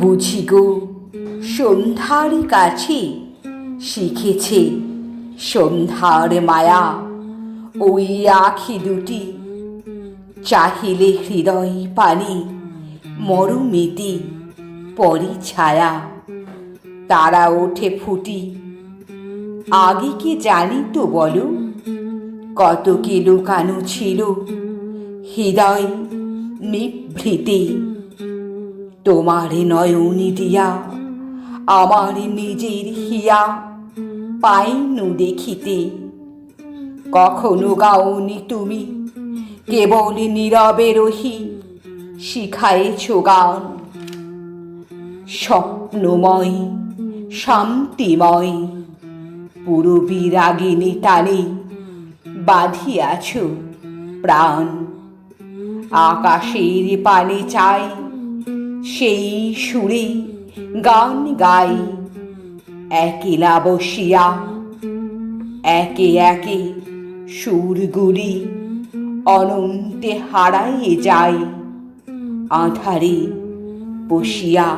বুঝি গো সন্ধ্যার কাছে শিখেছে সন্ধ্যার মায়া। ওই আখি দুটি চাহিলে হৃদয় পানি মরুমিতি পরি ছায়া। তারা ওঠে ফুটি, আগে কি জানি তো বলো? কত কি লুকানো ছিল, হৃদয় নিভৃতি। তোমার নয়নি দিয়া আমার নিজের হিয়া, পাইনু দেখিতে। কখনো গাওনি তুমি, কেবল নীরবে রহি শিখায়েছ গান। স্বপ্নময়, শান্তিময় পুরো বিরাগিনী টানে বাঁধিয়াছ প্রাণ। আকাশের পানে চাই সেই সুরে গান গাই। একেলা বসিয়া একে একে সুরগুলি অনন্তে হারাইয়ে যায়। আধারে বসিয়া